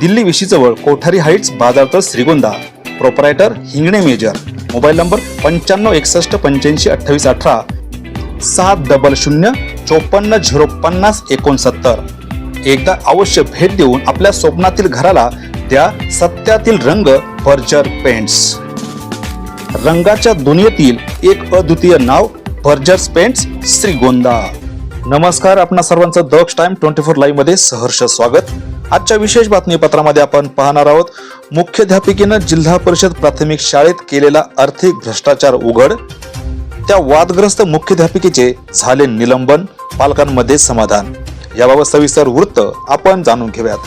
दिल्ली विशीजवळ Kothari heights बाजारतळ Shrigonda. Proprietor Hingane major mobile number पंच्याण्णव एकसष्ट पंच्याऐंशी अठ्ठावीस अठरा. सात डबल शून्य चोपन्न झिरो पन्नास एकोणसत्तर. एकदा अवश्य भेट देऊन आपल्या स्वप्नातील घराला त्या सत्यातील रंग फर्जर पेंट्स रंगाच्या दुनियेतील एक अद्वितीय नाव फर्जर्स पेंट्स श्रीगोंदा. नमस्कार आपणा सर्वांचं दक्ष टाइम ट्वेंटी फोर लाईव्हमध्ये सहर्ष स्वागत. आजच्या विशेष बातमीपत्रामध्ये आपण पाहणार आहोत मुख्याध्यापिकेनं जिल्हा परिषद प्राथमिक शाळेत केलेला आर्थिक भ्रष्टाचार उघड त्या वादग्रस्त मुख्याध्यापिकेचे झाले निलंबन पालकांमध्ये समाधान. याबाबत सविस्तर वृत्त आपण जाणून घेऊयात.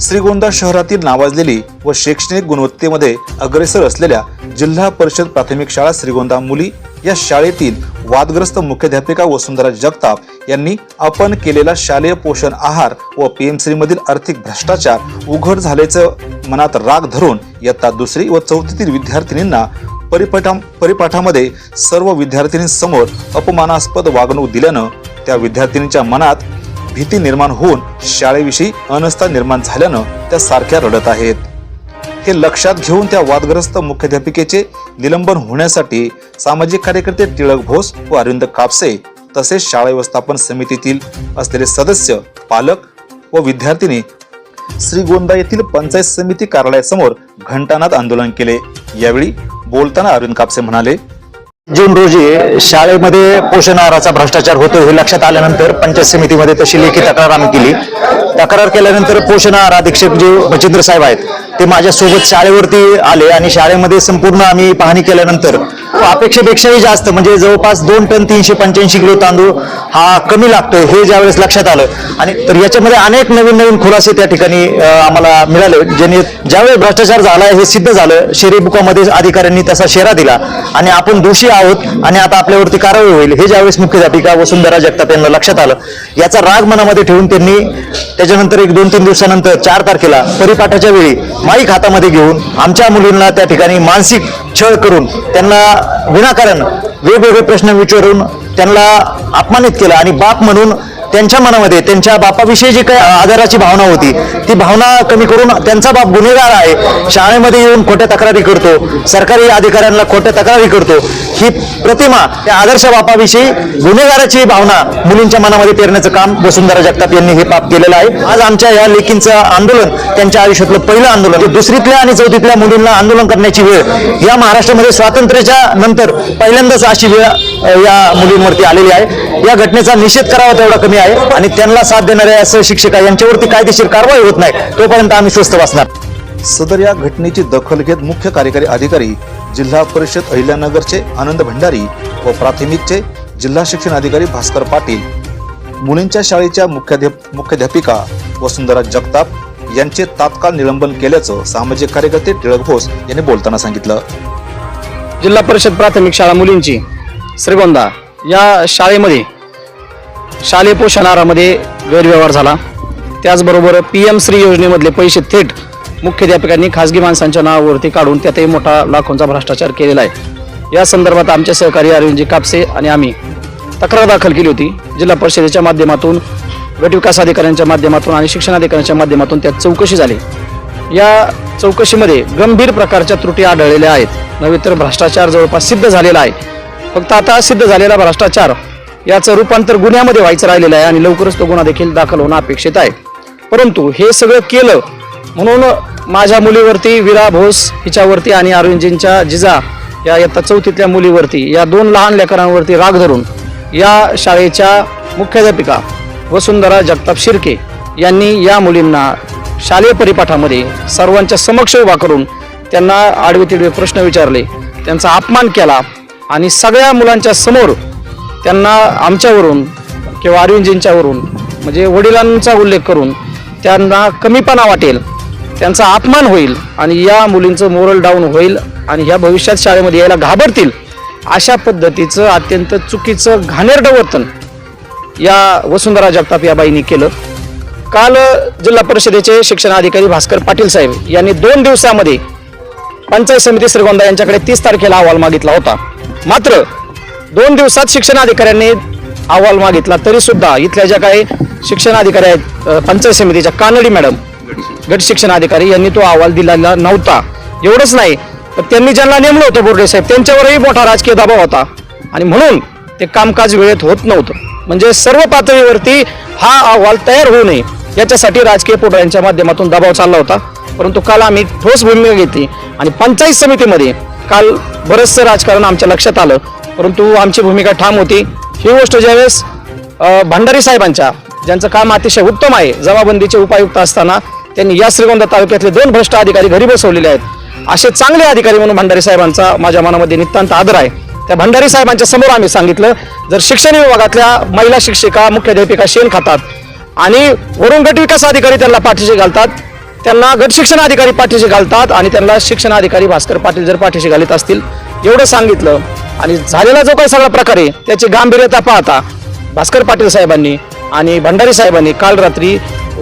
श्रीगोंदा शहरातील नावाजलेली व शैक्षणिक गुणवत्तेमध्ये अग्रेसर असलेल्या जिल्हा परिषद प्राथमिक शाळा श्रीगोंदा मुली या शाळेतील वादग्रस्त मुख्याध्यापिका वसुंधरा जगताप यांनी आपण केलेला शालेय पोषण आहार व पीएमसीमधील आर्थिक भ्रष्टाचार उघड झाल्याचं मनात राग धरून इयत्ता दुसरी व चौथीतील विद्यार्थिनींना परिपाठा परिपाठामध्ये सर्व विद्यार्थिनींसमोर अपमानास्पद वागणूक दिल्यानं त्या विद्यार्थिनीच्या मनात भीती निर्माण होऊन शाळेविषयी अनस्था निर्माण झाल्यानं त्या सारख्या रडत आहेत. हे लक्षात घेऊन त्या वादग्रस्त मुख्याध्यापिकेचे निलंबन होण्यासाठी सामाजिक कार्यकर्ते टिळक भोस व अरविंद कापसे तसेच शाळा व्यवस्थापन समितीतील असलेले सदस्य पालक व विद्यार्थ्यांनी श्रीगोंदा येथील पंचायत समिती कार्यालयासमोर घंटानाद आंदोलन केले. यावेळी बोलताना अरविंद कापसे म्हणाले जून रोजी शाळेमध्ये पोषण आहाराचा भ्रष्टाचार होतो हे लक्षात आल्यानंतर पंचायत समितीमध्ये तशी लेखी तक्रार आम्ही केली. तक्रार केल्यानंतर पोषण आहार अधीक्षक जे मच्छिंद्र साहेब आहेत ते माझ्यासोबत शाळेवरती आले आणि शाळेमध्ये संपूर्ण आम्ही पाहणी केल्यानंतर हो, अपेक्षेपेक्षाही जास्त. म्हणजे जवळपास दोन टन तीनशे पंच्याऐंशी किलो तांदूळ हा कमी लागतोय हे ज्यावेळेस लक्षात आलं. आणि तर याच्यामध्ये अनेक नवीन नवीन खुलासे त्या ठिकाणी आम्हाला मिळाले. ज्याने ज्यावेळेस भ्रष्टाचार झाला हे सिद्ध झालं. शेरी बुकामध्ये अधिकाऱ्यांनी तसा शेरा दिला. आणि आपण दोषी आहोत आणि आता आपल्यावरती कारवाई होईल हे ज्यावेळेस मुख्याध्यापिका वसुंधरा जगताप यांना लक्षात आलं. याचा राग मनामध्ये ठेवून त्यांनी त्याच्यानंतर एक दोन तीन दिवसानंतर चार तारखेला परिपाठाच्या वेळी माईक हातामध्ये घेऊन आमच्या मुलींना त्या ठिकाणी मानसिक छळ करून त्यांना विनाकारण वेगवेगळे प्रश्न विचारून त्यांना अपमानित केलं आणि बाप म्हणून त्यांच्या मनामध्ये त्यांच्या बापाविषयी जी काही आदराची भावना होती ती भावना कमी करून त्यांचा बाप गुन्हेगार आहे. शाळेमध्ये येऊन खोट्या तक्रारी करतो सरकारी अधिकाऱ्यांना खोट्या तक्रारी करतो. ही प्रतिमा त्या आदर्श बापाविषयी गुन्हेगाराची भावना मुलींच्या मनामध्ये पेरण्याचं काम वसुंधरा जगताप यांनी हे पाप केलेलं आहे. आज आमच्या या लेखींचं आंदोलन त्यांच्या आयुष्यातलं पहिलं आंदोलन दुसरीतल्या आणि चौथीतल्या मुलींना आंदोलन करण्याची वेळ या महाराष्ट्रामध्ये स्वातंत्र्याच्या नंतर पहिल्यांदाच अशी वेळ या मुलींवरती आलेली आहे. या घटनेचा निषेध करावा तेवढा कमी आहे. आणि त्यांना साथ देणाऱ्या असं शिक्षक आहे यांच्यावरती कायदेशीर कारवाई होत नाही तोपर्यंत आम्ही स्वस्थ बसणार. सदर या घटनेची दखल घेत मुख्य कार्यकारी अधिकारी जिल्हा परिषद अहिल्यानगरचे आनंद भंडारी व प्राथमिकचे जिल्हा शिक्षण अधिकारी भास्कर पाटील मुलींच्या शाळेच्या मुख्याध्याप मुख्याध्यापिका वसुंधरा जगताप यांचे तात्काळ निलंबन केल्याचं सामाजिक कार्यकर्ते टिळक भोस यांनी बोलताना सांगितलं. जिल्हा परिषद प्राथमिक शाळा मुलींची श्रीगोंदा या शाळेमध्ये शालेय पोषण आहारामध्ये गैरव्यवहार झाला. त्याचबरोबर पी एम श्री योजनेमधले पैसे थेट मुख्याध्यापकांनी खासगी माणसांच्या नावावरती काढून त्यातही मोठा लाखोंचा भ्रष्टाचार केलेला आहे. या संदर्भात आमचे सहकारी अरविंदजी कापसे आणि आम्ही तक्रार दाखल केली होती. जिल्हा परिषदेच्या माध्यमातून गटविकास अधिकाऱ्यांच्या माध्यमातून आणि शिक्षणाधिकाऱ्यांच्या माध्यमातून त्यात चौकशी झाली. या चौकशीमध्ये गंभीर प्रकारच्या त्रुटी आढळलेल्या आहेत. नव्हे तर भ्रष्टाचार जवळपास सिद्ध झालेला आहे. फक्त आता सिद्ध झालेला भ्रष्टाचार याचं रूपांतर गुन्ह्यामध्ये व्हायचं राहिलेलं आहे आणि लवकरच तो गुन्हा देखील दाखल होणं अपेक्षित आहे. परंतु हे सगळं केलं म्हणून माझ्या मुलीवरती विरा भोस हिच्यावरती आणि अरविंदजींच्या जिजा या इयत्ता चौथीतल्या मुलीवरती या दोन लहान लेकरांवरती राग धरून या शाळेच्या मुख्याध्यापिका वसुंधरा जगताप शिर्के यांनी या मुलींना शालेय परिपाठामध्ये सर्वांच्या समक्ष उभा करून त्यांना आडवे तिडवे प्रश्न विचारले त्यांचा अपमान केला आणि सगळ्या मुलांच्या समोर त्यांना आमच्यावरून किंवा अरविंदजींच्यावरून म्हणजे वडिलांचा उल्लेख करून त्यांना कमीपणा वाटेल त्यांचा अपमान होईल आणि या मुलींचं मोरल डाऊन होईल आणि ह्या भविष्यात शाळेमध्ये यायला घाबरतील अशा पद्धतीचं अत्यंत चुकीचं घाणेरडं वर्तन या वसुंधरा जगताप या बाईंनी केलं. काल जिल्हा परिषदेचे शिक्षणाधिकारी भास्कर पाटील साहेब यांनी दोन दिवसामध्ये पंचायत समिती श्रीगोंदा यांच्याकडे तीस तारखेला अहवाल मागितला होता. मात्र दोन दिवसात शिक्षणाधिकाऱ्यांनी अहवाल मागितला तरी सुद्धा इथल्या ज्या काही शिक्षणाधिकारी आहेत पंचायत समितीच्या कानडी मॅडम गट शिक्षणाधिकारी यांनी तो अहवाल दिलेला नव्हता. एवढंच नाही तर त्यांनी ज्यांना नेमलं होतं बोर्डे साहेब त्यांच्यावरही मोठा राजकीय दबाव होता. आणि म्हणून ते कामकाज वेळेत होत नव्हतं. म्हणजे सर्व पातळीवरती हा अहवाल तयार होऊ नये याच्यासाठी राजकीय पुढाऱ्यांच्या माध्यमातून दबाव चालला होता. परंतु काल आम्ही ठोस भूमिका घेतली आणि पंचायत समितीमध्ये काल बरंचसं राजकारण आमच्या लक्षात आलं. परंतु आमची भूमिका ठाम होती. ही गोष्ट ज्यावेळेस भंडारी साहेबांच्या ज्यांचं काम अतिशय उत्तम आहे जमाबंदीचे उपायुक्त असताना त्यांनी या श्रीगोंदा तालुक्यातले दोन भ्रष्ट अधिकारी घरी बसवलेले आहेत. असे चांगले अधिकारी म्हणून भंडारी साहेबांचा माझ्या मनामध्ये नितांत आदर आहे. त्या भंडारी साहेबांच्या समोर आम्ही सांगितलं जर शिक्षण विभागातल्या महिला शिक्षिका मुख्याध्यापिका शेण खातात आणि वरून गट विकास अधिकारी त्यांना पाठीशी घालतात त्यांना गट शिक्षण अधिकारी पाठीशी घालतात आणि त्यांना शिक्षण अधिकारी भास्कर पाटील जर पाठीशी घालत असतील एवढं सांगितलं आणि झालेला जो काही सगळा प्रकार आहे त्याची गांभीर्यता पाहता भास्कर पाटील साहेबांनी आणि भंडारी साहेबांनी काल रात्री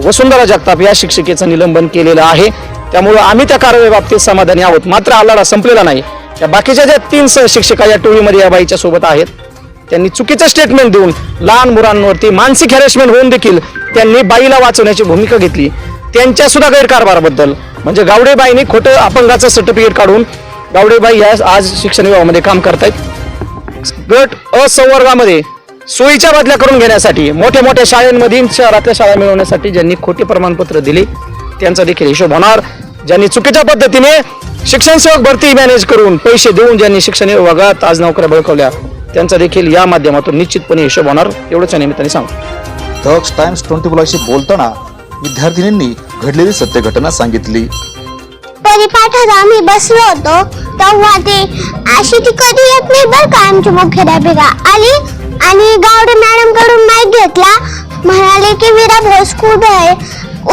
वसुंधरा जगताप या शिक्षिकेचं निलंबन केलेलं आहे. त्यामुळं आम्ही त्या कारवाईबाबतीत समाधानी आहोत. मात्र आलाडा संपलेला नाही. त्या बाकीच्या ज्या तीन सह शिक्षिका या टोळीमध्ये या बाईच्या सोबत आहेत त्यांनी चुकीचं स्टेटमेंट देऊन लहान मुलांवरती मानसिक हॅरेसमेंट होऊन देखील त्यांनी बाईला वाचवण्याची भूमिका घेतली. त्यांच्या सुद्धा गैरकारभाराबद्दल. म्हणजे गावडेबाईंनी खोटं अपंगाचं सर्टिफिकेट काढून गावडेबाई या आज शिक्षण विभागामध्ये काम करतायत. गट असंवर्गामध्ये सोयीच्या बदल्या करून घेण्यासाठी मोठ्या मोठ्या शाळांमधील शहरातल्या शाळा मिळवण्यासाठी ज्यांनी खोटी प्रमाणपत्र दिली त्यांचा देखील हिशोब होणार. ज्यांनी चुकीच्या पद्धतीने शिक्षण सेवक भरती मॅनेज करून पैसे देऊन ज्यांनी शिक्षण विभागात आज नोकऱ्या बळकवल्या त्यांचा देखील या माध्यमातून निश्चितपणे हिशोब होणार. एवढंच या निमित्ताने सांगतो दक्ष टाइम्स ट्वेंटी फोरशी बोलताना विद्यार्थिनींनी घडलेली सत्य घटना सांगितली परिपाठात आम्ही बसलो होतो. तेव्हा ते अशी ती कधी येत नाही बरं का आमची मुख्याध्यापिका आली आणि गावडे मॅडमकडून माईक घेतला. म्हणाले की वीरा भोस खूप आहे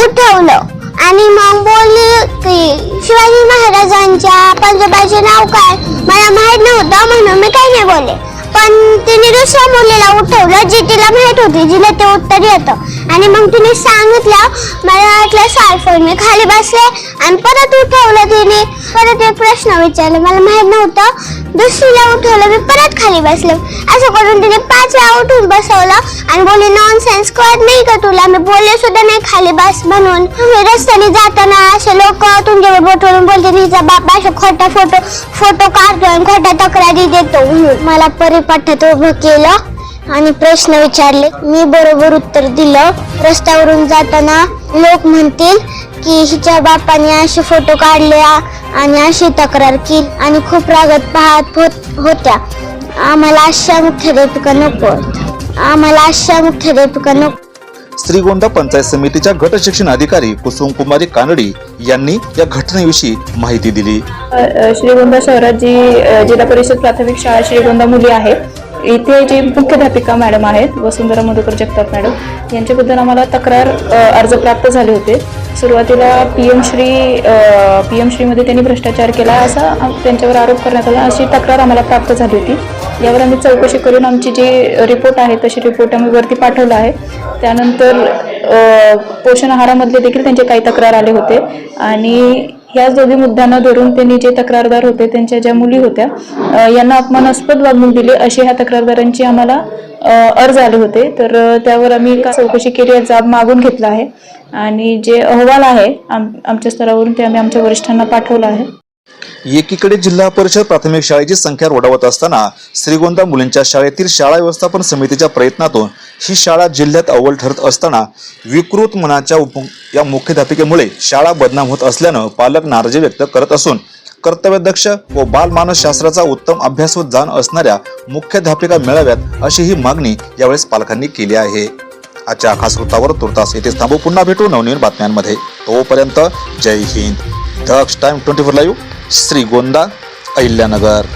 उठवलं. आणि मग बोलली की शिवाजी महाराजांच्या पंजोबाचे नाव काय? मला माहीत नव्हतं म्हणून मी काही नाही बोलले. पण तिने दुसऱ्या मुलीला उठवलं जी तिला माहीत होती जिला ते उत्तर येतं. आणि मग तिने सांगितलं मला वाटलं सारफळ मी खाली बसले. आणि परत उठवलं तिने. परत एक प्रश्न विचारला मला माहीत नव्हतं दुसरीला उठवलं मी परत खाली बसले. असं करून तिने पाच वेळा उठून बसवलं आणि बोलली नॉन सेन्स कळत नाही का तुला? मी बोलले सुद्धा नाही खाली बस म्हणून. मी रस्त्याने जाताना असे लोक तुमच्यावर बोटवरून बोलते तिचा बाप असे खोटा फोटो फोटो काढतो आणि खोट्या तक्रारी देतो म्हणून. मला परिपाठात उभं केलं. आणि प्रश्न विचारले. मी बरोबर उत्तर दिलं. रस्त्यावरून जाताना लोक म्हणतील की हिच्या बापाने असे फोटो काढले आणि अशी तक्रार केली आणि खूप रागत पाहत होत होत्या. आम्हाला अशा मुख्याध्यापिका नको. आम्हाला अशा मुख्याध्यापिका नको? श्रीगोंदा पंचायत समितीच्या गट शिक्षण अधिकारी कुसुम कुमारी कानडी यांनी या घटनेविषयी माहिती दिली. श्रीगोंदा शहरात जी जिल्हा परिषद प्राथमिक शाळा श्रीगोंदा मुली आहेत इथे जी मुख्याध्यापिका मॅडम आहेत वसुंधरा मधुकर जगताप मॅडम यांच्याबद्दल आम्हाला तक्रार अर्ज प्राप्त झाले होते. सुरुवातीला P M Shri P M श्रीमध्ये त्यांनी भ्रष्टाचार केला असा त्यांच्यावर आरोप करण्यात आला अशी तक्रार आम्हाला प्राप्त झाली होती. यावर आम्ही चौकशी करून आमची जी रिपोर्ट आहे तशी रिपोर्ट आम्ही वरती पाठवला आहे. त्यानंतर पोषण आहारामधले देखील त्यांचे काही तक्रार आले होते. आणि ह्याच दोन्ही मुद्द्यांना धरून त्यांनी जे तक्रारदार होते त्यांच्या ज्या मुली होत्या यांना अपमानास्पद वागणूक दिली. अशी ह्या तक्रारदारांची आम्हाला अर्ज आले होते. तर त्यावर आम्ही चौकशी केली जाब मागून घेतला आहे. आणि जे अहवाल आहे आम आमच्या स्तरावरून ते आम्ही आमच्या वरिष्ठांना पाठवलं आहे. एकीकडे जिल्हा परिषद प्राथमिक शाळेची संख्या रोडावत असताना श्रीगोंदा मुलींच्या शाळेतील शाळा व्यवस्थापन समितीच्या प्रयत्नातून ही शाळा जिल्ह्यात अव्वल ठरत असताना विकृत मनाच्या उप या मुख्याध्यापिकेमुळे शाळा बदनाम होत असल्यानं पालक नाराजी व्यक्त करत असून कर्तव्यदक्ष व बालमानसशास्त्राचा उत्तम अभ्यास व जाण असणाऱ्या मुख्याध्यापिका मिळाव्यात अशी ही मागणी यावेळेस पालकांनी केली आहे. आजच्या खास वृत्तावर तुर्तास येथे थांबू. पुन्हा भेटू नवनवीन बातम्यांमध्ये. तोपर्यंत जय Hind. Daksh time twenty four live Shrigonda Ahilyanagar